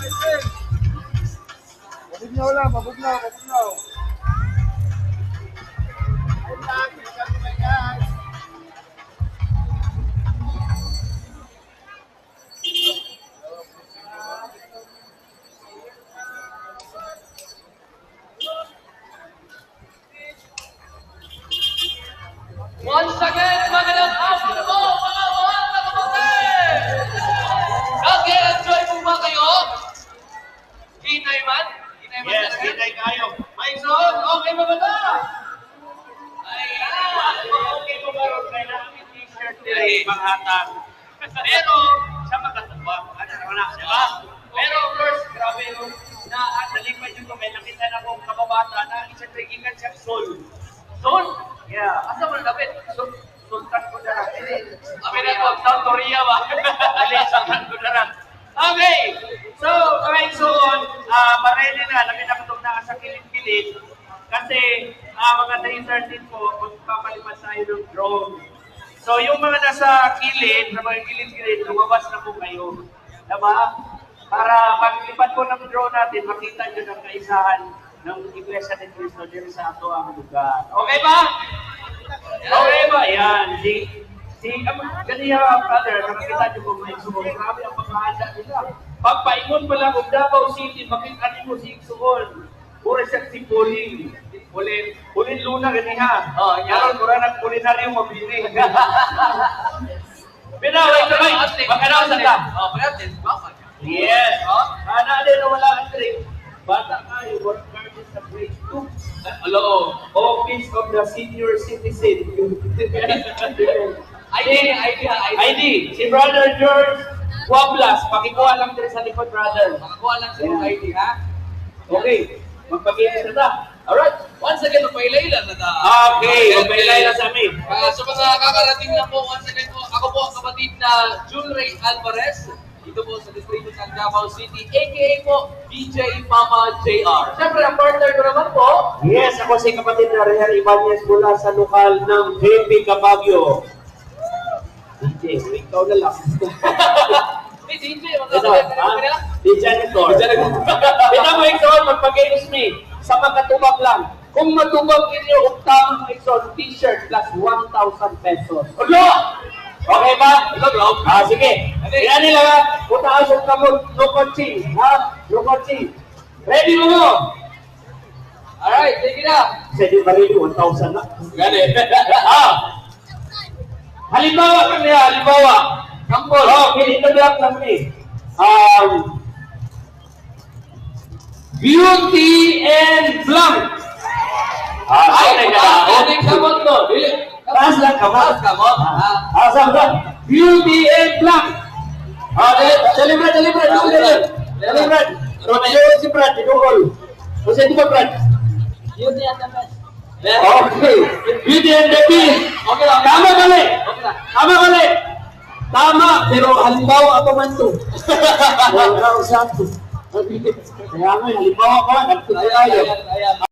One second. Once again. Hinay man? Hinay man Yes, hinay kayo. May son, okay ba ba na? Ayan! Okay po ba ron? Kailangan yung t-shirt nila ibang hatang. Pero, Siya magkatuwa. Ano naman na, di ba? pero first, grabe yung Na at nalipad yung kumay, nakita na kong kababata na isang trainingan siyang soul. son, Yeah. asa mo nagkapit? So, sultan ko na lang. Kami na South Korea ba? Ali, sultan ko na lang. Okay. So, kahit soon, ah mareli na, lagi na katong na sa kilid-kilid. Kasi, ah mga 313 po, magpapalipad tayo ng drone. So, yung mga nasa kilid, sa mga kilid-kilid, lumabas na po kayo. Diba? Para paglipad po ng drone natin, makita nyo ng kaisahan ng Iglesia ni Cristo dito sa ato ang lugar. Okay ba? Okay ba? Yan. Si, si, um, ganyan, brother, nakakita niyo kung may sumol. Grabe ang pagkahanda nila. Pagpaingon pa lang, kung Davao City, makita niyo mo si Suol. Pura siya si Pauline. Pauline, Pauline Luna, ganiha. Oh, yan. Yaron, pura ng kulinaryo mabili. Pinaway ka ba? Baka na sa ta. Oh, pagkatin, bakit? Yes. Oh? Ana din wala ang trip. Bata kayo, work hard sa grade 2. Hello. Office of the Senior Citizen. ID, ID, ID. ID, si Brother George Wablas. Pakikuha lang din sa likod, brother. Makakuha lang sa yung ID, ha? Okay, magpag-inis na ta. Alright. Once again, magpailayla na ta. Okay, magpailay na sa amin. Ah, sa mga kakarating lang po, once again po, ako po ang kapatid na June Ray Alvarez. Dito po sa distrito ng Davao City, aka po DJ Mama JR. Siyempre, ang partner ko naman po, Yes, ako si kapatid na Reher Ibanez mula sa lokal ng JP Capagio. DJ, ikaw na lang. Ito, ha? nila. Di janitor. Ito mo, Ikson, magpag-games me. Sa magkatubag lang. Kung matubag ninyo, utang Ikson, t-shirt plus 1,000 pesos. Ulo! Okay ba? Ito, bro. Ah, sige. Yan nila ha. Utaas yung kamot. No coaching. Ha? No coaching. Ready mo mo? Alright, sige na. Kasi di ba rin 1,000 na? Gani. ah! Halimbawa kami ha, halimbawa. Kampol. Oh, kinito lang kami. Um, Beauty and Blank. Ah, Ay, ah, ating kamot mo. Taas lang kamot. Taas kamot. Ah. Ah, saan ka? Beauty and Blank. Ah, dali Brad. Dali Brad. Romeo si Brad, dinukol. O siya di ba Brad? Beauty and the Beast. Okay. Beauty and the Beast. Okay lang. Tama kali. Okay lang. Tama kali. Tama, pero halimbawa ako man to. Wala ako sa to. Kaya nga, halimbawa ko, tayo. Ayan, ayan.